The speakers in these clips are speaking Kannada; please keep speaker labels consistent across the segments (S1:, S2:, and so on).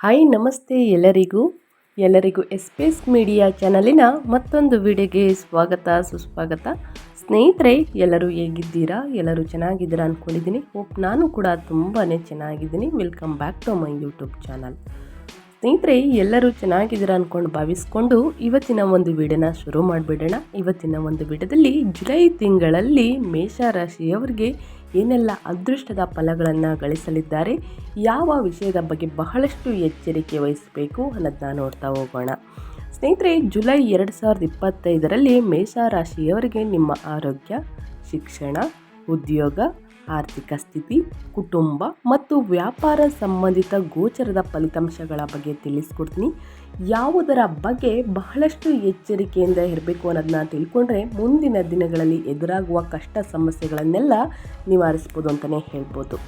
S1: ಹಾಯ್, ನಮಸ್ತೆ ಎಲ್ಲರಿಗೂ. ಎಲ್ಲರಿಗೂ ಎಸ್ಪೇಸ್ ಮೀಡಿಯಾ ಚಾನಲಿನ ಮತ್ತೊಂದು ವಿಡಿಯೋಗೆ ಸ್ವಾಗತ, ಸುಸ್ವಾಗತ. ಸ್ನೇಹಿತರೆ, ಎಲ್ಲರೂ ಹೇಗಿದ್ದೀರಾ? ಎಲ್ಲರೂ ಚೆನ್ನಾಗಿದ್ದೀರಾ ಅಂದ್ಕೊಂಡಿದ್ದೀನಿ ಹೋಪ್ ನಾನು ಕೂಡ ತುಂಬಾ ಚೆನ್ನಾಗಿದ್ದೀನಿ. Welcome back to my YouTube channel ಸ್ನೇಹಿತರೆ, ಎಲ್ಲರೂ ಚೆನ್ನಾಗಿದ್ದೀರಾ ಅಂದ್ಕೊಂಡು ಭಾವಿಸ್ಕೊಂಡು ಇವತ್ತಿನ ಒಂದು ವಿಡಿಯೋನ ಶುರು ಮಾಡಿಬಿಡೋಣ. ಇವತ್ತಿನ ಒಂದು ವಿಡಿಯೋದಲ್ಲಿ ಜುಲೈ ತಿಂಗಳಲ್ಲಿ ಮೇಷರಾಶಿಯವರಿಗೆ ಏನೆಲ್ಲ ಅದೃಷ್ಟದ ಫಲಗಳನ್ನು ಗಳಿಸಲಿದ್ದಾರೆ, ಯಾವ ವಿಷಯದ ಬಗ್ಗೆ ಬಹಳಷ್ಟು ಎಚ್ಚರಿಕೆ ವಹಿಸಬೇಕು ಅನ್ನೋದನ್ನ ನೋಡ್ತಾ ಹೋಗೋಣ. ಸ್ನೇಹಿತರೆ, ಜುಲೈ ಎರಡು ಸಾವಿರದ ಇಪ್ಪತ್ತೈದರಲ್ಲಿ ಮೇಷರಾಶಿಯವರಿಗೆ ನಿಮ್ಮ ಆರೋಗ್ಯ, ಶಿಕ್ಷಣ, ಉದ್ಯೋಗ, ಆರ್ಥಿಕ ಸ್ಥಿತಿ, ಕುಟುಂಬ ಮತ್ತು ವ್ಯಾಪಾರ ಸಂಬಂಧಿತ ಗೋಚರದ ಫಲಿತಾಂಶಗಳ ಬಗ್ಗೆ ತಿಳಿಸ್ಕೊಡ್ತೀನಿ. ಯಾವುದರ ಬಗ್ಗೆ ಬಹಳಷ್ಟು ಎಚ್ಚರಿಕೆಯಿಂದ ಇರಬೇಕು ಅನ್ನೋದನ್ನ ತಿಳ್ಕೊಂಡ್ರೆ ಮುಂದಿನ ದಿನಗಳಲ್ಲಿ ಎದುರಾಗುವ ಕಷ್ಟ ಸಮಸ್ಯೆಗಳನ್ನೆಲ್ಲ ನಿವಾರಿಸ್ಬೋದು ಅಂತಲೇ ಹೇಳ್ಬೋದು.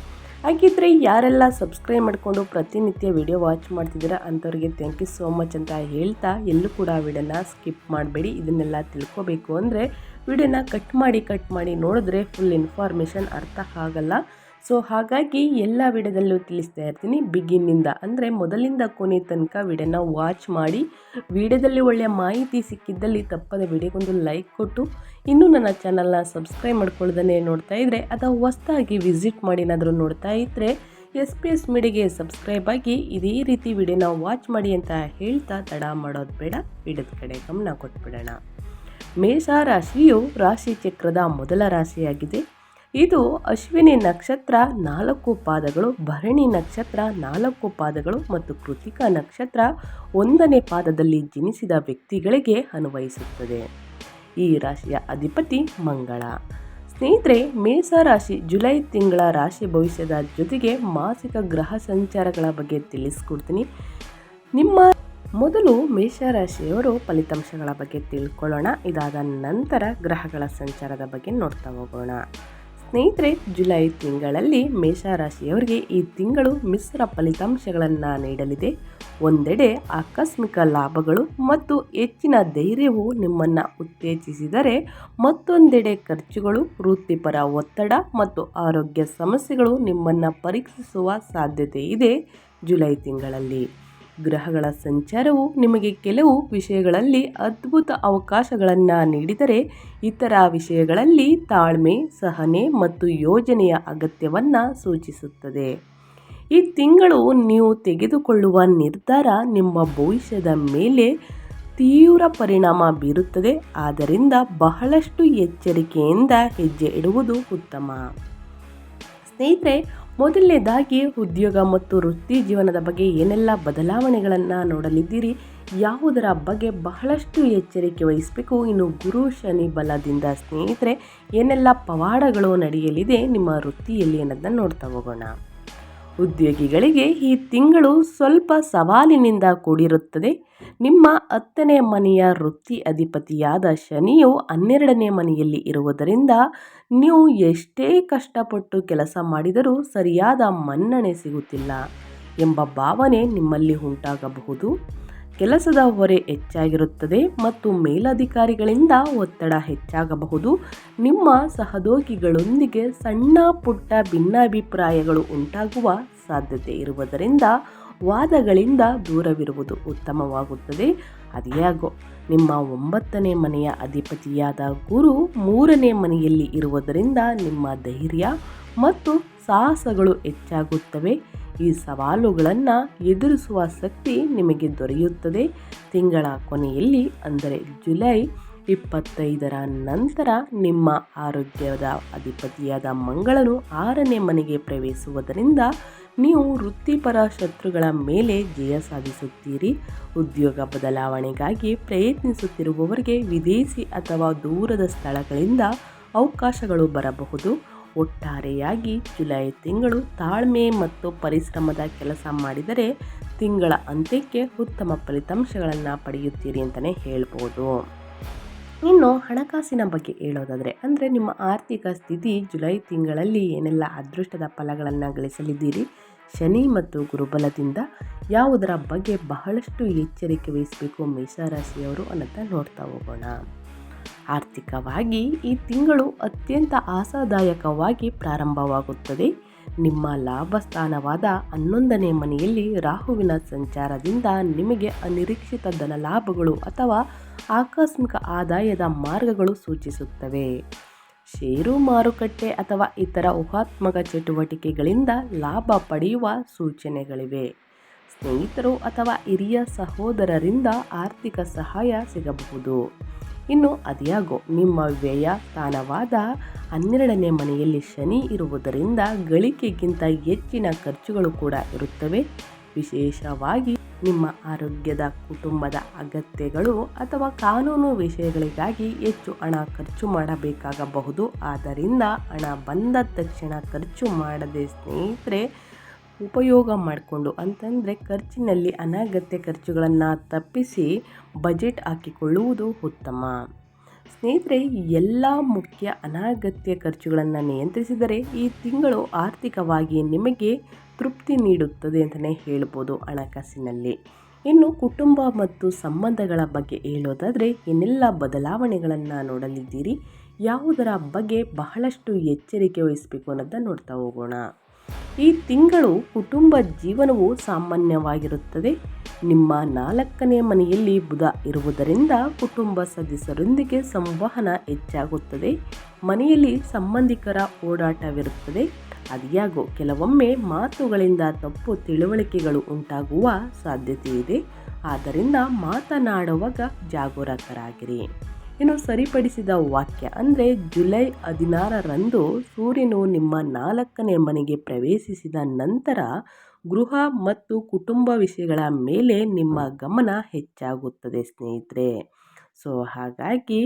S1: ಹಾಗಿದ್ರೆ ಯಾರೆಲ್ಲ ಸಬ್ಸ್ಕ್ರೈಬ್ ಮಾಡಿಕೊಂಡು ಪ್ರತಿನಿತ್ಯ ವಿಡಿಯೋ ವಾಚ್ ಮಾಡ್ತಿದ್ದೀರಾ ಅಂಥವ್ರಿಗೆ ಥ್ಯಾಂಕ್ ಯು ಸೋ ಮಚ್ ಅಂತ ಹೇಳ್ತಾ ಎಲ್ಲೂ ಕೂಡ ವಿಡಿಯೋನ ಸ್ಕಿಪ್ ಮಾಡಬೇಡಿ. ಇದನ್ನೆಲ್ಲ ತಿಳ್ಕೊಬೇಕು ಅಂದರೆ ವಿಡಿಯೋನ ಕಟ್ ಮಾಡಿ ಕಟ್ ಮಾಡಿ ನೋಡಿದ್ರೆ ಫುಲ್ ಇನ್ಫಾರ್ಮೇಷನ್ ಅರ್ಥ ಆಗಲ್ಲ. ಸೊ ಹಾಗಾಗಿ ಎಲ್ಲ ವಿಡಿಯೋದಲ್ಲೂ ತಿಳಿಸ್ತಾ ಇರ್ತೀನಿ. ಬಿಗಿನ್ನಿಂದ, ಅಂದರೆ ಮೊದಲಿಂದ ಕೊನೆ ತನಕ ವಿಡಿಯೋನ ವಾಚ್ ಮಾಡಿ ವಿಡಿಯೋದಲ್ಲಿ ಒಳ್ಳೆಯ ಮಾಹಿತಿ ಸಿಕ್ಕಿದ್ದಲ್ಲಿ ತಪ್ಪದ ವಿಡಿಯೋಗೊಂದು ಲೈಕ್ ಕೊಟ್ಟು, ಇನ್ನೂ ನನ್ನ ಚಾನಲ್ನ ಸಬ್ಸ್ಕ್ರೈಬ್ ಮಾಡ್ಕೊಳ್ಳೋದನ್ನೇ ನೋಡ್ತಾ ಇದ್ದರೆ ಅಥವಾ ಹೊಸ್ದಾಗಿ ವಿಸಿಟ್ ಮಾಡಿ ಏನಾದರೂ ನೋಡ್ತಾ ಇದ್ದರೆ ಎಸ್ ಪಿ ಎಸ್ ಮೀಡಿಯಾಗೆ ಸಬ್ಸ್ಕ್ರೈಬ್ ಆಗಿ ಇದೇ ರೀತಿ ವಿಡಿಯೋನ ವಾಚ್ ಮಾಡಿ ಅಂತ ಹೇಳ್ತಾ ತಡ ಮಾಡೋದು ಬೇಡ ವಿಡಿಯೋದ ಕಡೆ ಗಮನ ಕೊಟ್ಬಿಡೋಣ. ಮೇಷ ರಾಶಿಯು ರಾಶಿ ಚಕ್ರದ ಮೊದಲ ರಾಶಿಯಾಗಿದೆ. ಇದು ಅಶ್ವಿನಿ ನಕ್ಷತ್ರ ನಾಲ್ಕು ಪಾದಗಳು, ಭರಣಿ ನಕ್ಷತ್ರ ನಾಲ್ಕು ಪಾದಗಳು ಮತ್ತು ಕೃತಿಕ ನಕ್ಷತ್ರ ಒಂದನೇ ಪಾದದಲ್ಲಿ ಜನಿಸಿದ ವ್ಯಕ್ತಿಗಳಿಗೆ ಅನ್ವಯಿಸುತ್ತದೆ. ಈ ರಾಶಿಯ ಅಧಿಪತಿ ಮಂಗಳ. ಸ್ನೇಹಿತರೆ, ಮೇಷ ರಾಶಿ ಜುಲೈ ತಿಂಗಳ ರಾಶಿ ಭವಿಷ್ಯದ ಜೊತೆಗೆ ಮಾಸಿಕ ಗ್ರಹ ಸಂಚಾರಗಳ ಬಗ್ಗೆ ತಿಳಿಸ್ಕೊಡ್ತೀನಿ. ನಿಮ್ಮ ಮೊದಲು ಮೇಷರಾಶಿಯವರು ಫಲಿತಾಂಶಗಳ ಬಗ್ಗೆ ತಿಳ್ಕೊಳ್ಳೋಣ. ಇದಾದ ನಂತರ ಗ್ರಹಗಳ ಸಂಚಾರದ ಬಗ್ಗೆ ನೋಡ್ತಾ ಹೋಗೋಣ. ಸ್ನೇಹಿತರೆ, ಜುಲೈ ತಿಂಗಳಲ್ಲಿ ಮೇಷರಾಶಿಯವರಿಗೆ ಈ ತಿಂಗಳು ಮಿಶ್ರ ಫಲಿತಾಂಶಗಳನ್ನು ನೀಡಲಿದೆ. ಒಂದೆಡೆ ಆಕಸ್ಮಿಕ ಲಾಭಗಳು ಮತ್ತು ಹೆಚ್ಚಿನ ಧೈರ್ಯವು ನಿಮ್ಮನ್ನು ಉತ್ತೇಜಿಸಿದರೆ, ಮತ್ತೊಂದೆಡೆ ಖರ್ಚುಗಳು, ವೃತ್ತಿಪರ ಒತ್ತಡ ಮತ್ತು ಆರೋಗ್ಯ ಸಮಸ್ಯೆಗಳು ನಿಮ್ಮನ್ನು ಪರೀಕ್ಷಿಸುವ ಸಾಧ್ಯತೆ ಇದೆ ಜುಲೈ ತಿಂಗಳಲ್ಲಿ. ಗ್ರಹಗಳ ಸಂಚಾರವು ನಿಮಗೆ ಕೆಲವು ವಿಷಯಗಳಲ್ಲಿ ಅದ್ಭುತ ಅವಕಾಶಗಳನ್ನು ನೀಡಿದರೆ ಇತರ ವಿಷಯಗಳಲ್ಲಿ ತಾಳ್ಮೆ, ಸಹನೆ ಮತ್ತು ಯೋಜನೆಯ ಅಗತ್ಯವನ್ನು ಸೂಚಿಸುತ್ತದೆ. ಈ ತಿಂಗಳು ನೀವು ತೆಗೆದುಕೊಳ್ಳುವ ನಿರ್ಧಾರ ನಿಮ್ಮ ಭವಿಷ್ಯದ ಮೇಲೆ ತೀವ್ರ ಪರಿಣಾಮ ಬೀರುತ್ತದೆ. ಆದ್ದರಿಂದ ಬಹಳಷ್ಟು ಎಚ್ಚರಿಕೆಯಿಂದ ಹೆಜ್ಜೆ ಇಡುವುದು ಉತ್ತಮ. ಸ್ನೇಹಿತರೆ ಮೊದಲನೇದಾಗಿ ಉದ್ಯೋಗ ಮತ್ತು ವೃತ್ತಿ ಜೀವನದ ಬಗ್ಗೆ ಏನೆಲ್ಲ ಬದಲಾವಣೆಗಳನ್ನು ನೋಡಲಿದ್ದೀರಿ, ಯಾವುದರ ಬಗ್ಗೆ ಬಹಳಷ್ಟು ಎಚ್ಚರಿಕೆ ವಹಿಸಬೇಕು. ಇನ್ನು ಗುರು ಶನಿ ಬಲದಿಂದ ಸ್ನೇಹಿತರೆ, ಏನೆಲ್ಲ ಪವಾಡಗಳು ನಡೆಯಲಿದೆ, ನಿಮ್ಮ ವೃತ್ತಿಯಲ್ಲಿ ಅನ್ನೋದನ್ನ ನೋಡ್ತಾ ಹೋಗೋಣ. ಉದ್ಯೋಗಿಗಳಿಗೆ ಈ ತಿಂಗಳು ಸ್ವಲ್ಪ ಸವಾಲಿನಿಂದ ಕೂಡಿರುತ್ತದೆ. ನಿಮ್ಮ ಹತ್ತನೇ ಮನೆಯ ವೃತ್ತಿ ಅಧಿಪತಿಯಾದ ಶನಿಯು ಹನ್ನೆರಡನೇ ಮನೆಯಲ್ಲಿ ಇರುವುದರಿಂದ ನೀವು ಎಷ್ಟೇ ಕಷ್ಟಪಟ್ಟು ಕೆಲಸ ಮಾಡಿದರೂ ಸರಿಯಾದ ಮನ್ನಣೆ ಸಿಗುತ್ತಿಲ್ಲ ಎಂಬ ಭಾವನೆ ನಿಮ್ಮಲ್ಲಿ ಉಂಟಾಗಬಹುದು. ಕೆಲಸದ ಹೊರೆ ಹೆಚ್ಚಾಗಿರುತ್ತದೆ ಮತ್ತು ಮೇಲಧಿಕಾರಿಗಳಿಂದ ಒತ್ತಡ ಹೆಚ್ಚಾಗಬಹುದು. ನಿಮ್ಮ ಸಹೋದ್ಯೋಗಿಗಳೊಂದಿಗೆ ಸಣ್ಣ ಪುಟ್ಟ ಭಿನ್ನಾಭಿಪ್ರಾಯಗಳು ಉಂಟಾಗುವ ಸಾಧ್ಯತೆ ಇರುವುದರಿಂದ ವಾದಗಳಿಂದ ದೂರವಿರುವುದು ಉತ್ತಮವಾಗುತ್ತದೆ. ಅದಿಯಾಗೋ ನಿಮ್ಮ ಒಂಬತ್ತನೇ ಮನೆಯ ಅಧಿಪತಿಯಾದ ಗುರು ಮೂರನೇ ಮನೆಯಲ್ಲಿ ಇರುವುದರಿಂದ ನಿಮ್ಮ ಧೈರ್ಯ ಮತ್ತು ಸಾಹಸಗಳು ಹೆಚ್ಚಾಗುತ್ತವೆ. ಈ ಸವಾಲುಗಳನ್ನು ಎದುರಿಸುವ ಶಕ್ತಿ ನಿಮಗೆ ದೊರೆಯುತ್ತದೆ. ತಿಂಗಳ ಕೊನೆಯಲ್ಲಿ, ಅಂದರೆ ಜುಲೈ ಇಪ್ಪತ್ತೈದರ ನಂತರ ನಿಮ್ಮ ಆರೋಗ್ಯದ ಅಧಿಪತಿಯಾದ ಮಂಗಳನು ಆರನೇ ಮನೆಗೆ ಪ್ರವೇಶಿಸುವುದರಿಂದ ನೀವು ವೃತ್ತಿಪರ ಶತ್ರುಗಳ ಮೇಲೆ ಜಯ ಸಾಧಿಸುತ್ತೀರಿ. ಉದ್ಯೋಗ ಬದಲಾವಣೆಗಾಗಿ ಪ್ರಯತ್ನಿಸುತ್ತಿರುವವರಿಗೆ ವಿದೇಶಿ ಅಥವಾ ದೂರದ ಸ್ಥಳಗಳಿಂದ ಅವಕಾಶಗಳು ಬರಬಹುದು. ಒಟ್ಟಾರೆಯಾಗಿ ಜುಲೈ ತಿಂಗಳು ತಾಳ್ಮೆ ಮತ್ತು ಪರಿಶ್ರಮದ ಕೆಲಸ ಮಾಡಿದರೆ ತಿಂಗಳ ಅಂತ್ಯಕ್ಕೆ ಉತ್ತಮ ಫಲಿತಾಂಶಗಳನ್ನು ಪಡೆಯುತ್ತೀರಿ ಅಂತಲೇ ಹೇಳ್ಬೋದು. ಇನ್ನು ಹಣಕಾಸಿನ ಬಗ್ಗೆ ಹೇಳೋದಾದರೆ, ಅಂದರೆ ನಿಮ್ಮ ಆರ್ಥಿಕ ಸ್ಥಿತಿ ಜುಲೈ ತಿಂಗಳಲ್ಲಿ ಏನೆಲ್ಲ ಅದೃಷ್ಟದ ಫಲಗಳನ್ನು ಗಳಿಸಲಿದ್ದೀರಿ, ಶನಿ ಮತ್ತು ಗುರುಬಲದಿಂದ ಯಾವುದರ ಬಗ್ಗೆ ಬಹಳಷ್ಟು ಎಚ್ಚರಿಕೆ ವಹಿಸಬೇಕು ಮೇಷರಾಶಿಯವರು ಅನ್ನೋದನ್ನ ನೋಡ್ತಾ ಹೋಗೋಣ. ಆರ್ಥಿಕವಾಗಿ ಈ ತಿಂಗಳು ಅತ್ಯಂತ ಆಸಾದಾಯಕವಾಗಿ ಪ್ರಾರಂಭವಾಗುತ್ತದೆ. ನಿಮ್ಮ ಲಾಭ ಸ್ಥಾನವಾದ ಹನ್ನೊಂದನೇ ಮನೆಯಲ್ಲಿ ರಾಹುವಿನ ಸಂಚಾರದಿಂದ ನಿಮಗೆ ಅನಿರೀಕ್ಷಿತ ಧನ ಲಾಭಗಳು ಅಥವಾ ಆಕಸ್ಮಿಕ ಆದಾಯದ ಮಾರ್ಗಗಳು ಸೂಚಿಸುತ್ತವೆ. ಷೇರು ಮಾರುಕಟ್ಟೆ ಅಥವಾ ಇತರ ಊಹಾತ್ಮಕ ಚಟುವಟಿಕೆಗಳಿಂದ ಲಾಭ ಪಡೆಯುವ ಸೂಚನೆಗಳಿವೆ. ಸ್ನೇಹಿತರು ಅಥವಾ ಹಿರಿಯ ಸಹೋದರರಿಂದ ಆರ್ಥಿಕ ಸಹಾಯ ಸಿಗಬಹುದು. ಇನ್ನು ಅದ್ಯಾಗೋ ನಿಮ್ಮ ವ್ಯಯ ಸ್ಥಾನವಾದ ಹನ್ನೆರಡನೇ ಮನೆಯಲ್ಲಿ ಶನಿ ಇರುವುದರಿಂದ ಗಳಿಕೆಗಿಂತ ಹೆಚ್ಚಿನ ಖರ್ಚುಗಳು ಕೂಡ ಇರುತ್ತವೆ. ವಿಶೇಷವಾಗಿ ನಿಮ್ಮ ಆರೋಗ್ಯದ ಕುಟುಂಬದ ಅಗತ್ಯಗಳು ಅಥವಾ ಕಾನೂನು ವಿಷಯಗಳಿಗಾಗಿ ಹೆಚ್ಚು ಹಣ ಖರ್ಚು ಮಾಡಬೇಕಾಗಬಹುದು. ಆದ್ದರಿಂದ ಹಣ ಬಂದ ತಕ್ಷಣ ಖರ್ಚು ಮಾಡದೆ ಸ್ನೇಹಿತರೆ ಉಪಯೋಗ ಮಾಡಿಕೊಂಡು ಅಂತಂದರೆ ಖರ್ಚಿನಲ್ಲಿ ಅನಗತ್ಯ ಖರ್ಚುಗಳನ್ನು ತಪ್ಪಿಸಿ ಬಜೆಟ್ ಹಾಕಿಕೊಳ್ಳುವುದು ಉತ್ತಮ. ಸ್ನೇಹಿತರೆ ಎಲ್ಲ ಮುಖ್ಯ ಅನಗತ್ಯ ಖರ್ಚುಗಳನ್ನು ನಿಯಂತ್ರಿಸಿದರೆ ಈ ತಿಂಗಳು ಆರ್ಥಿಕವಾಗಿ ನಿಮಗೆ ತೃಪ್ತಿ ನೀಡುತ್ತದೆ ಅಂತಲೇ ಹೇಳ್ಬೋದು ಹಣಕಾಸಿನಲ್ಲಿ. ಇನ್ನು ಕುಟುಂಬ ಮತ್ತು ಸಂಬಂಧಗಳ ಬಗ್ಗೆ ಹೇಳೋದಾದರೆ, ಏನೆಲ್ಲ ಬದಲಾವಣೆಗಳನ್ನು ನೋಡಲಿದ್ದೀರಿ? ಯಾವುದರ ಬಗ್ಗೆ ಬಹಳಷ್ಟು ಎಚ್ಚರಿಕೆ ವಹಿಸಬೇಕು ಅನ್ನೋದನ್ನ ನೋಡ್ತಾ ಹೋಗೋಣ. ಈ ತಿಂಗಳು ಕುಟುಂಬ ಜೀವನವು ಸಾಮಾನ್ಯವಾಗಿರುತ್ತದೆ. ನಿಮ್ಮ ನಾಲ್ಕನೇ ಮನೆಯಲ್ಲಿ ಬುಧ ಇರುವುದರಿಂದ ಕುಟುಂಬ ಸದಸ್ಯರೊಂದಿಗೆ ಸಂವಹನ ಹೆಚ್ಚಾಗುತ್ತದೆ. ಮನೆಯಲ್ಲಿ ಸಂಬಂಧಿಕರ ಓಡಾಟವಿರುತ್ತದೆ. ಅದ್ಯಾಗೋ ಕೆಲವೊಮ್ಮೆ ಮಾತುಗಳಿಂದ ತಪ್ಪು ತಿಳುವಳಿಕೆಗಳು ಉಂಟಾಗುವ ಸಾಧ್ಯತೆ ಇದೆ ಆದ್ದರಿಂದ ಮಾತನಾಡುವಾಗ ಜಾಗರೂಕರಾಗಿರಿ. ಇನ್ನು ಸರಿಪಡಿಸಿದ ವಾಕ್ಯ. ಅಂದರೆ ಜುಲೈ ಹದಿನಾರರಂದು ಸೂರ್ಯನು ನಿಮ್ಮ ನಾಲ್ಕನೇ ಮನೆಗೆ ಪ್ರವೇಶಿಸಿದ ನಂತರ ಗೃಹ ಮತ್ತು ಕುಟುಂಬ ವಿಷಯಗಳ ಮೇಲೆ ನಿಮ್ಮ ಗಮನ ಹೆಚ್ಚಾಗುತ್ತದೆ ಸ್ನೇಹಿತರೆ. ಸೊ ಹಾಗಾಗಿ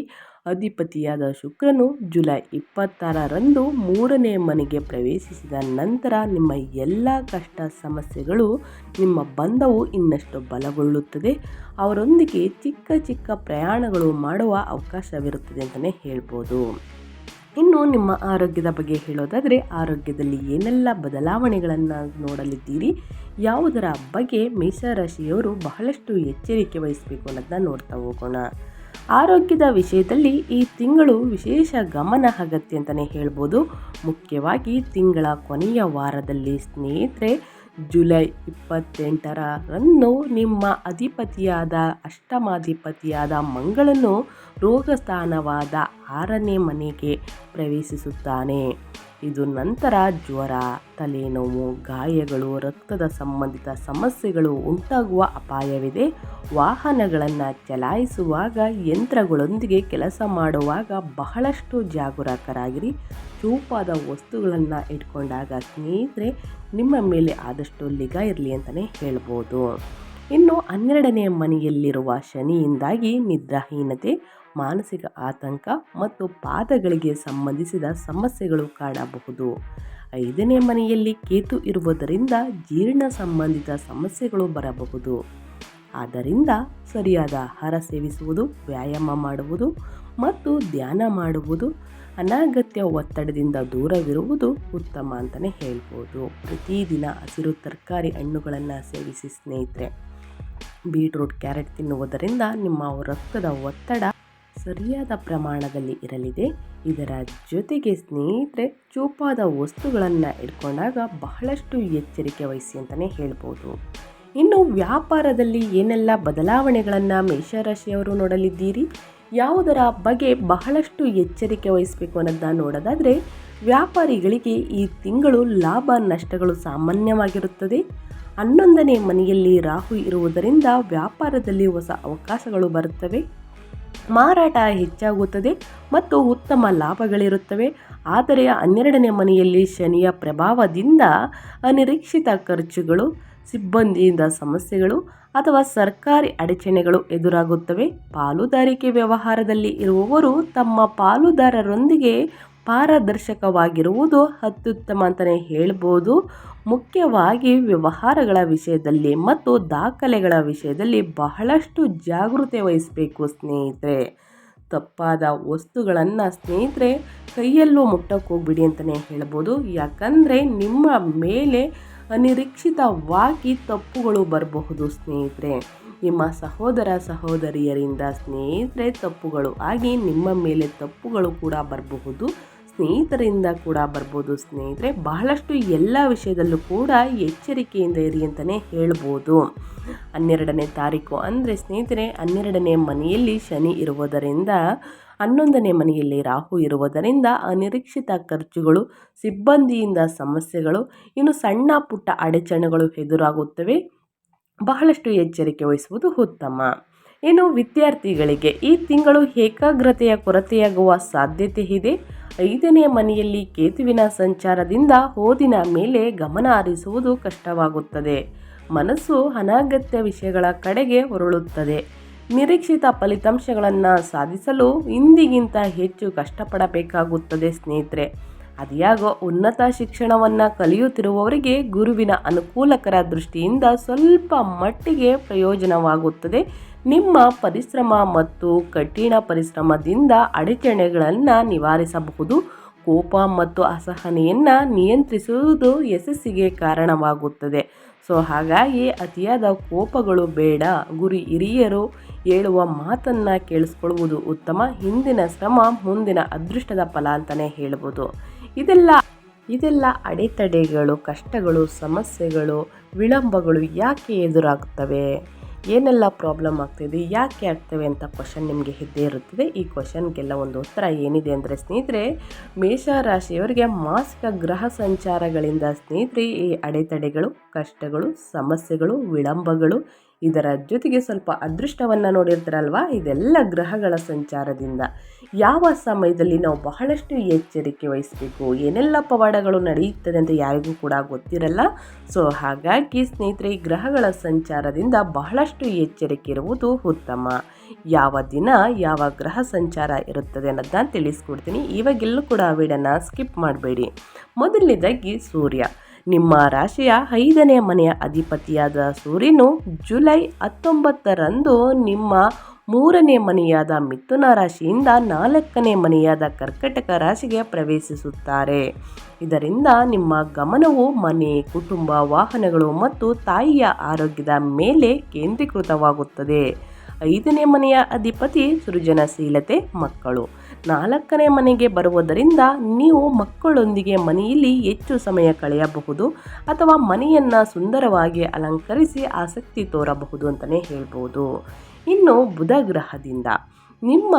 S1: ಅಧಿಪತಿಯಾದ ಶುಕ್ರನು ಜುಲೈ ಇಪ್ಪತ್ತಾರರಂದು ಮೂರನೇ ಮನೆಗೆ ಪ್ರವೇಶಿಸಿದ ನಂತರ ನಿಮ್ಮ ಎಲ್ಲ ಕಷ್ಟ ಸಮಸ್ಯೆಗಳು, ನಿಮ್ಮ ಬಂಧವು ಇನ್ನಷ್ಟು ಬಲಗೊಳ್ಳುತ್ತದೆ. ಅವರೊಂದಿಗೆ ಚಿಕ್ಕ ಚಿಕ್ಕ ಪ್ರಯಾಣಗಳು ಮಾಡುವ ಅವಕಾಶವಿರುತ್ತದೆ ಅಂತಲೇ ಹೇಳ್ಬೋದು. ಇನ್ನು ನಿಮ್ಮ ಆರೋಗ್ಯದ ಬಗ್ಗೆ ಹೇಳೋದಾದರೆ, ಆರೋಗ್ಯದಲ್ಲಿ ಏನೆಲ್ಲ ಬದಲಾವಣೆಗಳನ್ನು ನೋಡಲಿದ್ದೀರಿ? ಯಾವುದರ ಬಗ್ಗೆ ಮೇಷರಾಶಿಯವರು ಬಹಳಷ್ಟು ಎಚ್ಚರಿಕೆ ವಹಿಸಬೇಕು ಅನ್ನೋದನ್ನ ನೋಡ್ತಾ ಹೋಗೋಣ. ಆರೋಗ್ಯದ ವಿಷಯದಲ್ಲಿ ಈ ತಿಂಗಳು ವಿಶೇಷ ಗಮನ ಅಗತ್ಯ ಅಂತಲೇ ಹೇಳ್ಬೋದು. ಮುಖ್ಯವಾಗಿ ತಿಂಗಳ ಕೊನೆಯ ವಾರದಲ್ಲಿ ಸ್ನೇಹಿತರೆ, ಜುಲೈ ಇಪ್ಪತ್ತೆಂಟರನ್ನು ನಿಮ್ಮ ಅಧಿಪತಿಯಾದ, ಅಷ್ಟಮಾಧಿಪತಿಯಾದ ಮಂಗಳನು ರೋಗಸ್ಥಾನವಾದ ಆರನೇ ಮನೆಗೆ ಪ್ರವೇಶಿಸುತ್ತಾನೆ. ಇದು ನಂತರ ಜ್ವರ, ತಲೆನೋವು, ಗಾಯಗಳು, ರಕ್ತದ ಸಂಬಂಧಿತ ಸಮಸ್ಯೆಗಳು ಉಂಟಾಗುವ ಅಪಾಯವಿದೆ. ವಾಹನಗಳನ್ನು ಚಲಾಯಿಸುವಾಗ, ಯಂತ್ರಗಳೊಂದಿಗೆ ಕೆಲಸ ಮಾಡುವಾಗ ಬಹಳಷ್ಟು ಜಾಗರೂಕರಾಗಿರಿ. ಚೂಪಾದ ವಸ್ತುಗಳನ್ನು ಇಟ್ಕೊಂಡಾಗ ಸ್ನೇಹಿತರೆ, ನಿಮ್ಮ ಮೇಲೆ ಆದಷ್ಟು ನಿಗಾ ಇರಲಿ ಅಂತಲೇ ಹೇಳ್ಬೋದು. ಇನ್ನು ಹನ್ನೆರಡನೇ ಮನೆಯಲ್ಲಿರುವ ಶನಿಯಿಂದಾಗಿ ನಿದ್ರಾಹೀನತೆ, ಮಾನಸಿಕ ಆತಂಕ ಮತ್ತು ಪಾದಗಳಿಗೆ ಸಂಬಂಧಿಸಿದ ಸಮಸ್ಯೆಗಳು ಕಾಣಬಹುದು. ಐದನೇ ಮನೆಯಲ್ಲಿ ಕೇತು ಇರುವುದರಿಂದ ಜೀರ್ಣ ಸಂಬಂಧಿತ ಸಮಸ್ಯೆಗಳು ಬರಬಹುದು. ಆದ್ದರಿಂದ ಸರಿಯಾದ ಆಹಾರ ಸೇವಿಸುವುದು, ವ್ಯಾಯಾಮ ಮಾಡುವುದು ಮತ್ತು ಧ್ಯಾನ ಮಾಡುವುದು ಅನಾಗತ್ಯ ಒತ್ತಡದಿಂದ ದೂರವಿರುವುದು ಉತ್ತಮ ಅಂತಲೇ ಹೇಳ್ಬೋದು. ಪ್ರತಿದಿನ ಹಸಿರು ತರಕಾರಿ ಹಣ್ಣುಗಳನ್ನು ಸೇವಿಸಿ ಸ್ನೇಹಿತರೆ. ಬೀಟ್ರೂಟ್ ಕ್ಯಾರೆಟ್ ತಿನ್ನುವುದರಿಂದ ನಿಮ್ಮ ರಕ್ತದ ಒತ್ತಡ ಸರಿಯಾದ ಪ್ರಮಾಣದಲ್ಲಿ ಇರಲಿದೆ. ಇದರ ಜೊತೆಗೆ ಸ್ನೇಹಿತರೆ, ಚೂಪಾದ ವಸ್ತುಗಳನ್ನು ಇಟ್ಕೊಂಡಾಗ ಬಹಳಷ್ಟು ಎಚ್ಚರಿಕೆ ವಹಿಸಿ ಅಂತಲೇ ಹೇಳ್ಬೋದು. ಇನ್ನು ವ್ಯಾಪಾರದಲ್ಲಿ ಏನೆಲ್ಲ ಬದಲಾವಣೆಗಳನ್ನು ಮೇಷರಾಶಿಯವರು ನೋಡಲಿದ್ದೀರಿ? ಯಾವುದರ ಬಗ್ಗೆ ಬಹಳಷ್ಟು ಎಚ್ಚರಿಕೆ ವಹಿಸಬೇಕು ಅನ್ನೋದನ್ನ ನೋಡೋದಾದರೆ, ವ್ಯಾಪಾರಿಗಳಿಗೆ ಈ ತಿಂಗಳು ಲಾಭ ನಷ್ಟಗಳು ಸಾಮಾನ್ಯವಾಗಿರುತ್ತದೆ. ಹನ್ನೊಂದನೇ ಮನೆಯಲ್ಲಿ ರಾಹು ಇರುವುದರಿಂದ ವ್ಯಾಪಾರದಲ್ಲಿ ಹೊಸ ಅವಕಾಶಗಳು ಬರುತ್ತವೆ. ಮಾರಾಟ ಹೆಚ್ಚಾಗುತ್ತದೆ ಮತ್ತು ಉತ್ತಮ ಲಾಭಗಳಿರುತ್ತವೆ. ಆದರೆ ಹನ್ನೆರಡನೇ ಮನೆಯಲ್ಲಿ ಶನಿಯ ಪ್ರಭಾವದಿಂದ ಅನಿರೀಕ್ಷಿತ ಖರ್ಚುಗಳು, ಸಿಬ್ಬಂದಿಯಿಂದ ಸಮಸ್ಯೆಗಳು ಅಥವಾ ಸರ್ಕಾರಿ ಅಡಚಣೆಗಳು ಎದುರಾಗುತ್ತವೆ. ಪಾಲುದಾರಿಕೆ ವ್ಯವಹಾರದಲ್ಲಿ ಇರುವವರು ತಮ್ಮ ಪಾಲುದಾರರೊಂದಿಗೆ ಪಾರದರ್ಶಕವಾಗಿರುವುದು ಅತ್ಯುತ್ತಮ ಅಂತಲೇ ಹೇಳ್ಬೋದು. ಮುಖ್ಯವಾಗಿ ವ್ಯವಹಾರಗಳ ವಿಷಯದಲ್ಲಿ ಮತ್ತು ದಾಖಲೆಗಳ ವಿಷಯದಲ್ಲಿ ಬಹಳಷ್ಟು ಜಾಗೃತೆ ವಹಿಸಬೇಕು ಸ್ನೇಹಿತರೆ. ತಪ್ಪಾದ ವಸ್ತುಗಳನ್ನು ಸ್ನೇಹಿತರೆ ಕೈಯಲ್ಲೂ ಮುಟ್ಟಕ್ಕೆ ಹೋಗ್ಬಿಡಿ ಅಂತಲೇ ಹೇಳ್ಬೋದು. ಯಾಕಂದರೆ ನಿಮ್ಮ ಮೇಲೆ ಅನಿರೀಕ್ಷಿತವಾಗಿ ತಪ್ಪುಗಳು ಬರಬಹುದು ಸ್ನೇಹಿತರೆ. ನಿಮ್ಮ ಸಹೋದರ ಸಹೋದರಿಯರಿಂದ ಸ್ನೇಹಿತರೆ ತಪ್ಪುಗಳು ಆಗಿ ನಿಮ್ಮ ಮೇಲೆ ತಪ್ಪುಗಳು ಕೂಡ ಬರಬಹುದು. ಸ್ನೇಹಿತರಿಂದ ಕೂಡ ಬರ್ಬೋದು, ಸ್ನೇಹಿತರೆ. ಬಹಳಷ್ಟು ಎಲ್ಲ ವಿಷಯದಲ್ಲೂ ಕೂಡ ಎಚ್ಚರಿಕೆಯಿಂದ ಇರಿ ಅಂತಲೇ ಹೇಳ್ಬೋದು. ಹನ್ನೆರಡನೇ ತಾರೀಕು ಅಂದರೆ ಸ್ನೇಹಿತರೆ, ಹನ್ನೆರಡನೇ ಮನೆಯಲ್ಲಿ ಶನಿ ಇರುವುದರಿಂದ, ಹನ್ನೊಂದನೇ ಮನೆಯಲ್ಲಿ ರಾಹು ಇರುವುದರಿಂದ ಅನಿರೀಕ್ಷಿತ ಖರ್ಚುಗಳು, ಸಿಬ್ಬಂದಿಯಿಂದ ಸಮಸ್ಯೆಗಳು, ಇನ್ನು ಸಣ್ಣ ಪುಟ್ಟ ಅಡಚಣೆಗಳು ಎದುರಾಗುತ್ತವೆ. ಬಹಳಷ್ಟು ಎಚ್ಚರಿಕೆ ವಹಿಸುವುದು ಉತ್ತಮ. ಇನ್ನು ವಿದ್ಯಾರ್ಥಿಗಳಿಗೆ ಈ ತಿಂಗಳು ಏಕಾಗ್ರತೆಯ ಕೊರತೆಯಾಗುವ ಸಾಧ್ಯತೆ ಇದೆ. ಐದನೇ ಮನೆಯಲ್ಲಿ ಕೇತುವಿನ ಸಂಚಾರದಿಂದ ಓದಿನ ಮೇಲೆ ಗಮನ ಹರಿಸುವುದು ಕಷ್ಟವಾಗುತ್ತದೆ. ಮನಸ್ಸು ಅನಗತ್ಯ ವಿಷಯಗಳ ಕಡೆಗೆ ಹೊರಳುತ್ತದೆ. ನಿರೀಕ್ಷಿತ ಫಲಿತಾಂಶಗಳನ್ನು ಸಾಧಿಸಲು ಇಂದಿಗಿಂತ ಹೆಚ್ಚು ಕಷ್ಟಪಡಬೇಕಾಗುತ್ತದೆ ಸ್ನೇಹಿತರೆ. ಅದ್ಯಾಗೋ ಉನ್ನತ ಶಿಕ್ಷಣವನ್ನು ಕಲಿಯುತ್ತಿರುವವರಿಗೆ ಗುರುವಿನ ಅನುಕೂಲಕರ ದೃಷ್ಟಿಯಿಂದ ಸ್ವಲ್ಪ ಮಟ್ಟಿಗೆ ಪ್ರಯೋಜನವಾಗುತ್ತದೆ. ನಿಮ್ಮ ಪರಿಶ್ರಮ ಮತ್ತು ಕಠಿಣ ಪರಿಶ್ರಮದಿಂದ ಅಡಚಣೆಗಳನ್ನು ನಿವಾರಿಸಬಹುದು. ಕೋಪ ಮತ್ತು ಅಸಹನೆಯನ್ನು ನಿಯಂತ್ರಿಸುವುದು ಯಶಸ್ಸಿಗೆ ಕಾರಣವಾಗುತ್ತದೆ. ಸೊ ಹಾಗಾಗಿ ಅತಿಯಾದ ಕೋಪಗಳು ಬೇಡ. ಗುರಿ ಹಿರಿಯರು ಹೇಳುವ ಮಾತನ್ನು ಕೇಳಿಸ್ಕೊಳ್ಳುವುದು ಉತ್ತಮ. ಹಿಂದಿನ ಶ್ರಮ ಮುಂದಿನ ಅದೃಷ್ಟದ ಫಲ ಅಂತಲೇ ಹೇಳ್ಬೋದು. ಇದೆಲ್ಲ ಇದೆಲ್ಲ ಅಡೆತಡೆಗಳು, ಕಷ್ಟಗಳು, ಸಮಸ್ಯೆಗಳು, ವಿಳಂಬಗಳು ಯಾಕೆ ಎದುರಾಗ್ತವೆ? ಏನೆಲ್ಲ ಪ್ರಾಬ್ಲಮ್ ಆಗ್ತಿದೆ, ಯಾಕೆ ಆಗ್ತವೆ ಅಂತ ಕ್ವಶನ್ ನಿಮಗೆ ಇದ್ದೇ ಇರುತ್ತದೆ. ಈ ಕ್ವಶನ್ಗೆಲ್ಲ ಒಂದು ಉತ್ತರ ಏನಿದೆ ಅಂದರೆ, ಸ್ನೇಹಿತರೆ, ಮೇಷರಾಶಿಯವರಿಗೆ ಮಾಸಿಕ ಗ್ರಹ ಸಂಚಾರಗಳಿಂದ ಸ್ನೇಹಿತರೆ, ಈ ಅಡೆತಡೆಗಳು, ಕಷ್ಟಗಳು, ಸಮಸ್ಯೆಗಳು, ವಿಳಂಬಗಳು ಇದರ ಜೊತೆಗೆ ಸ್ವಲ್ಪ ಅದೃಷ್ಟವನ್ನು ನೋಡಿರ್ತಾರಲ್ವಾ? ಇದೆಲ್ಲ ಗ್ರಹಗಳ ಸಂಚಾರದಿಂದ. ಯಾವ ಸಮಯದಲ್ಲಿ ನಾವು ಬಹಳಷ್ಟು ಎಚ್ಚರಿಕೆ ವಹಿಸಬೇಕು? ಏನೆಲ್ಲ ಪವಾಡಗಳು ನಡೆಯುತ್ತದೆ ಅಂತ ಯಾರಿಗೂ ಕೂಡ ಗೊತ್ತಿರಲ್ಲ. ಸೊ ಹಾಗಾಗಿ ಸ್ನೇಹಿತರೆ, ಗ್ರಹಗಳ ಸಂಚಾರದಿಂದ ಬಹಳಷ್ಟು ಎಚ್ಚರಿಕೆ ಇರುವುದು ಉತ್ತಮ. ಯಾವ ದಿನ ಯಾವ ಗ್ರಹ ಸಂಚಾರ ಇರುತ್ತದೆ ಅನ್ನೋದನ್ನ ತಿಳಿಸ್ಕೊಡ್ತೀನಿ. ಇವಾಗೆಲ್ಲೂ ಕೂಡ ವಿಡನ್ನು ಸ್ಕಿಪ್ ಮಾಡಬೇಡಿ. ಮೊದಲನೇದಾಗಿ ಸೂರ್ಯ. ನಿಮ್ಮ ರಾಶಿಯ ಐದನೇ ಮನೆಯ ಅಧಿಪತಿಯಾದ ಸೂರ್ಯನು ಜುಲೈ ಹತ್ತೊಂಬತ್ತರಂದು ನಿಮ್ಮ ಮೂರನೇ ಮನೆಯಾದ ಮಿಥುನ ರಾಶಿಯಿಂದ ನಾಲ್ಕನೇ ಮನೆಯಾದ ಕರ್ಕಟಕ ರಾಶಿಗೆ ಪ್ರವೇಶಿಸುತ್ತಾರೆ. ಇದರಿಂದ ನಿಮ್ಮ ಗಮನವು ಮನೆ, ಕುಟುಂಬ, ವಾಹನಗಳು ಮತ್ತು ತಾಯಿಯ ಆರೋಗ್ಯದ ಮೇಲೆ ಕೇಂದ್ರೀಕೃತವಾಗುತ್ತದೆ. ಐದನೇ ಮನೆಯ ಅಧಿಪತಿ ಸೃಜನಶೀಲತೆ ಮಕ್ಕಳು. ನಾಲ್ಕನೇ ಮನೆಗೆ ಬರುವುದರಿಂದ ನೀವು ಮಕ್ಕಳೊಂದಿಗೆ ಮನೆಯಲ್ಲಿ ಹೆಚ್ಚು ಸಮಯ ಕಳೆಯಬಹುದು ಅಥವಾ ಮನೆಯನ್ನು ಸುಂದರವಾಗಿ ಅಲಂಕರಿಸಿ ಆಸಕ್ತಿ ತೋರಬಹುದು ಅಂತಲೇ ಹೇಳ್ಬೋದು. ಇನ್ನು ಬುಧ ಗ್ರಹದಿಂದ. ನಿಮ್ಮ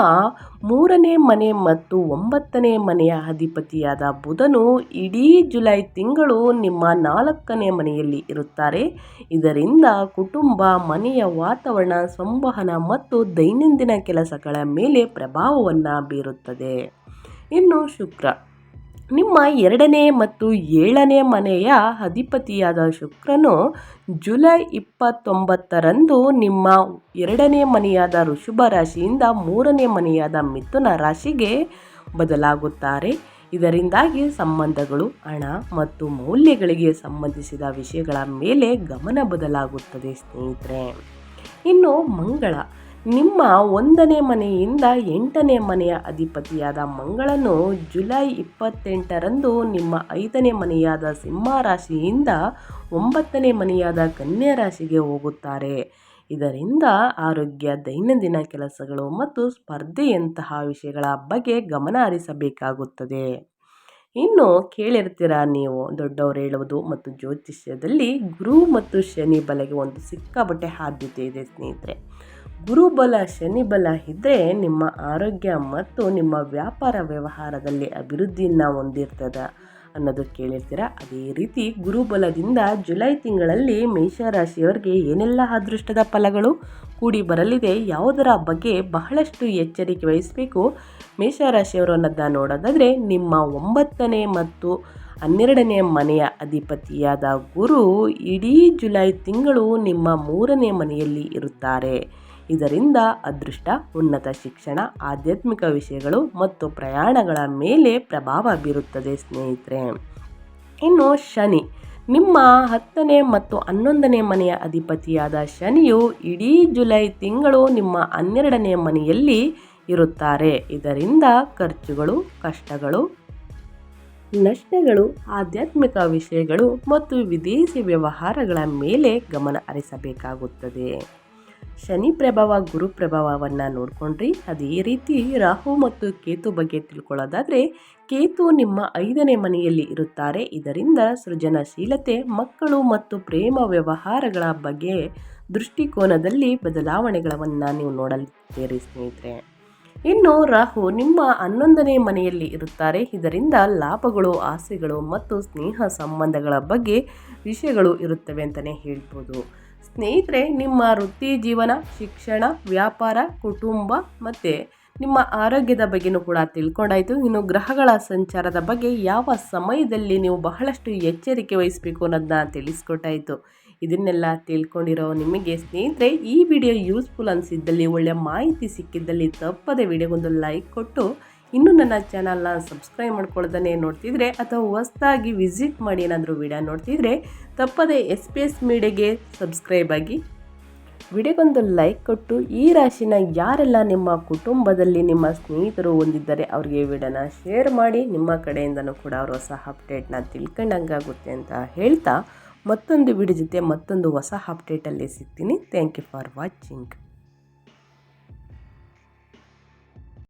S1: ಮೂರನೇ ಮನೆ ಮತ್ತು ಒಂಬತ್ತನೇ ಮನೆಯ ಅಧಿಪತಿಯಾದ ಬುಧನು ಇಡೀ ಜುಲೈ ತಿಂಗಳು ನಿಮ್ಮ ನಾಲ್ಕನೇ ಮನೆಯಲ್ಲಿ ಇರುತ್ತಾರೆ. ಇದರಿಂದ ಕುಟುಂಬ, ಮನೆಯ ವಾತಾವರಣ, ಸಂವಹನ ಮತ್ತು ದೈನಂದಿನ ಕೆಲಸಗಳ ಮೇಲೆ ಪ್ರಭಾವವನ್ನು ಬೀರುತ್ತದೆ. ಇನ್ನು ಶುಕ್ರ. ನಿಮ್ಮ ಎರಡನೇ ಮತ್ತು ಏಳನೇ ಮನೆಯ ಅಧಿಪತಿಯಾದ ಶುಕ್ರನು ಜುಲೈ ಇಪ್ಪತ್ತೊಂಬತ್ತರಂದು ನಿಮ್ಮ ಎರಡನೇ ಮನೆಯಾದ ಋಷಭ ರಾಶಿಯಿಂದ ಮೂರನೇ ಮನೆಯಾದ ಮಿಥುನ ರಾಶಿಗೆ ಬದಲಾಗುತ್ತಾರೆ. ಇದರಿಂದಾಗಿ ಸಂಬಂಧಗಳು, ಹಣ ಮತ್ತು ಮೌಲ್ಯಗಳಿಗೆ ಸಂಬಂಧಿಸಿದ ವಿಷಯಗಳ ಮೇಲೆ ಗಮನ ಬದಲಾಗುತ್ತದೆ ಸ್ನೇಹಿತರೆ. ಇನ್ನು ಮಂಗಳ ನಿಮ್ಮ ಒಂದನೇ ಮನೆಯಿಂದ ಎಂಟನೇ ಮನೆಯ ಅಧಿಪತಿಯಾದ ಮಂಗಳನು ಜುಲೈ ಇಪ್ಪತ್ತೆಂಟರಂದು ನಿಮ್ಮ ಐದನೇ ಮನೆಯಾದ ಸಿಂಹ ರಾಶಿಯಿಂದ ಒಂಬತ್ತನೇ ಮನೆಯಾದ ಕನ್ಯಾ ರಾಶಿಗೆ ಹೋಗುತ್ತಾರೆ. ಇದರಿಂದ ಆರೋಗ್ಯ, ದೈನಂದಿನ ಕೆಲಸಗಳು ಮತ್ತು ಸ್ಪರ್ಧೆಯಂತಹ ವಿಷಯಗಳ ಬಗ್ಗೆ ಗಮನ ಹರಿಸಬೇಕಾಗುತ್ತದೆ. ಇನ್ನು ಕೇಳಿರ್ತೀರ ನೀವು, ದೊಡ್ಡವರು ಹೇಳುವುದು ಮತ್ತು ಜ್ಯೋತಿಷ್ಯದಲ್ಲಿ ಗುರು ಮತ್ತು ಶನಿ ಬಲೆಗೆ ಒಂದು ಸಿಕ್ಕಾಬಟ್ಟೆ ಆದ್ಯತೆ ಇದೆ ಸ್ನೇಹಿತರೆ. ಗುರುಬಲ ಶನಿ ಬಲ ಇದ್ದರೆ ನಿಮ್ಮ ಆರೋಗ್ಯ ಮತ್ತು ನಿಮ್ಮ ವ್ಯಾಪಾರ ವ್ಯವಹಾರದಲ್ಲಿ ಅಭಿವೃದ್ಧಿಯನ್ನು ಹೊಂದಿರ್ತದೆ ಅನ್ನೋದು ಕೇಳಿರ್ತೀರ? ಅದೇ ರೀತಿ ಗುರುಬಲದಿಂದ ಜುಲೈ ತಿಂಗಳಲ್ಲಿ ಮೇಷರಾಶಿಯವರಿಗೆ ಏನೆಲ್ಲ ಅದೃಷ್ಟದ ಫಲಗಳು ಕೂಡಿ ಬರಲಿದೆ, ಯಾವುದರ ಬಗ್ಗೆ ಬಹಳಷ್ಟು ಎಚ್ಚರಿಕೆ ವಹಿಸಬೇಕು ಮೇಷರಾಶಿಯವರು ಅನ್ನೋದನ್ನ ನೋಡೋದಾದರೆ, ನಿಮ್ಮ ಒಂಬತ್ತನೇ ಮತ್ತು ಹನ್ನೆರಡನೇ ಮನೆಯ ಅಧಿಪತಿಯಾದ ಗುರು ಇಡೀ ಜುಲೈ ತಿಂಗಳು ನಿಮ್ಮ ಮೂರನೇ ಮನೆಯಲ್ಲಿ ಇರುತ್ತಾರೆ. ಇದರಿಂದ ಅದೃಷ್ಟ, ಉನ್ನತ ಶಿಕ್ಷಣ, ಆಧ್ಯಾತ್ಮಿಕ ವಿಷಯಗಳು ಮತ್ತು ಪ್ರಯಾಣಗಳ ಮೇಲೆ ಪ್ರಭಾವ ಬೀರುತ್ತದೆ ಸ್ನೇಹಿತರೆ. ಇನ್ನು ಶನಿ. ನಿಮ್ಮ ಹತ್ತನೇ ಮತ್ತು ಹನ್ನೊಂದನೇ ಮನೆಯ ಅಧಿಪತಿಯಾದ ಶನಿಯು ಇಡೀ ಜುಲೈ ತಿಂಗಳು ನಿಮ್ಮ ಹನ್ನೆರಡನೇ ಮನೆಯಲ್ಲಿ ಇರುತ್ತಾರೆ. ಇದರಿಂದ ಖರ್ಚುಗಳು, ಕಷ್ಟಗಳು, ನಷ್ಟಗಳು, ಆಧ್ಯಾತ್ಮಿಕ ವಿಷಯಗಳು ಮತ್ತು ವಿದೇಶಿ ವ್ಯವಹಾರಗಳ ಮೇಲೆ ಗಮನ ಹರಿಸಬೇಕಾಗುತ್ತದೆ. ಶನಿ ಪ್ರಭಾವ, ಗುರು ಪ್ರಭಾವವನ್ನು ನೋಡ್ಕೊಂಡ್ರಿ. ಅದೇ ರೀತಿ ರಾಹು ಮತ್ತು ಕೇತು ಬಗ್ಗೆ ತಿಳ್ಕೊಳ್ಳೋದಾದರೆ, ಕೇತು ನಿಮ್ಮ ಐದನೇ ಮನೆಯಲ್ಲಿ ಇರುತ್ತಾರೆ. ಇದರಿಂದ ಸೃಜನಶೀಲತೆ, ಮಕ್ಕಳು ಮತ್ತು ಪ್ರೇಮ ವ್ಯವಹಾರಗಳ ಬಗ್ಗೆ ದೃಷ್ಟಿಕೋನದಲ್ಲಿ ಬದಲಾವಣೆಗಳನ್ನು ನೀವು ನೋಡಲಿದ್ದೀರಿ ಸ್ನೇಹಿತರೆ. ಇನ್ನು ರಾಹು ನಿಮ್ಮ ಹನ್ನೊಂದನೇ ಮನೆಯಲ್ಲಿ ಇರುತ್ತಾರೆ. ಇದರಿಂದ ಲಾಭಗಳು, ಆಸೆಗಳು ಮತ್ತು ಸ್ನೇಹ ಸಂಬಂಧಗಳ ಬಗ್ಗೆ ವಿಷಯಗಳು ಇರುತ್ತವೆ ಅಂತಲೇ ಹೇಳ್ಬೋದು. ಸ್ನೇಹಿತರೆ, ನಿಮ್ಮ ವೃತ್ತಿ ಜೀವನ, ಶಿಕ್ಷಣ, ವ್ಯಾಪಾರ, ಕುಟುಂಬ ಮತ್ತು ನಿಮ್ಮ ಆರೋಗ್ಯದ ಬಗ್ಗೆನೂ ಕೂಡ ತಿಳ್ಕೊಂಡಾಯಿತು. ಇನ್ನು ಗ್ರಹಗಳ ಸಂಚಾರದ ಬಗ್ಗೆ ಯಾವ ಸಮಯದಲ್ಲಿ ನೀವು ಬಹಳಷ್ಟು ಎಚ್ಚರಿಕೆ ವಹಿಸಬೇಕು ಅನ್ನೋದನ್ನ ತಿಳಿಸ್ಕೊಟ್ಟಾಯಿತು. ಇದನ್ನೆಲ್ಲ ತಿಳ್ಕೊಂಡಿರೋ ನಿಮಗೆ ಸ್ನೇಹಿತರೆ, ಈ ವಿಡಿಯೋ ಯೂಸ್ಫುಲ್ ಅನಿಸಿದ್ದಲ್ಲಿ ಒಳ್ಳೆಯ ಮಾಹಿತಿ ಸಿಕ್ಕಿದ್ದಲ್ಲಿ ತಪ್ಪದೆ ವಿಡಿಯೋಗೊಂದು ಲೈಕ್ ಕೊಟ್ಟು ಇನ್ನೂ ನನ್ನ ಚಾನಲ್ನ ಸಬ್ಸ್ಕ್ರೈಬ್ ಮಾಡ್ಕೊಳ್ಳೋದನ್ನೇ ನೋಡ್ತಿದ್ರೆ ಅಥವಾ ಹೊಸ್ದಾಗಿ ವಿಸಿಟ್ ಮಾಡಿ ಏನಾದರೂ ವಿಡಿಯೋ ನೋಡ್ತಿದ್ರೆ ತಪ್ಪದೆ ಎಸ್ ಪಿ ಎಸ್ ಮೀಡಿಯಾಗೆ ಸಬ್ಸ್ಕ್ರೈಬ್ ಆಗಿ. ವಿಡಿಯೋಗೊಂದು ಲೈಕ್ ಕೊಟ್ಟು ಈ ರಾಶಿನ ಯಾರೆಲ್ಲ ನಿಮ್ಮ ಕುಟುಂಬದಲ್ಲಿ ನಿಮ್ಮ ಸ್ನೇಹಿತರು ಹೊಂದಿದ್ದಾರೆ ಅವರಿಗೆ ವಿಡನ ಶೇರ್ ಮಾಡಿ, ನಿಮ್ಮ ಕಡೆಯಿಂದನೂ ಕೂಡ ಅವರು ಹೊಸ ಅಪ್ಡೇಟ್ನ ತಿಳ್ಕೊಂಡಂಗಾಗುತ್ತೆ ಅಂತ ಹೇಳ್ತಾ ಮತ್ತೊಂದು ವಿಡಿಯೋ ಜೊತೆ ಮತ್ತೊಂದು ಹೊಸ ಅಪ್ಡೇಟಲ್ಲಿ ಸಿಗ್ತೀನಿ. Thank you for watching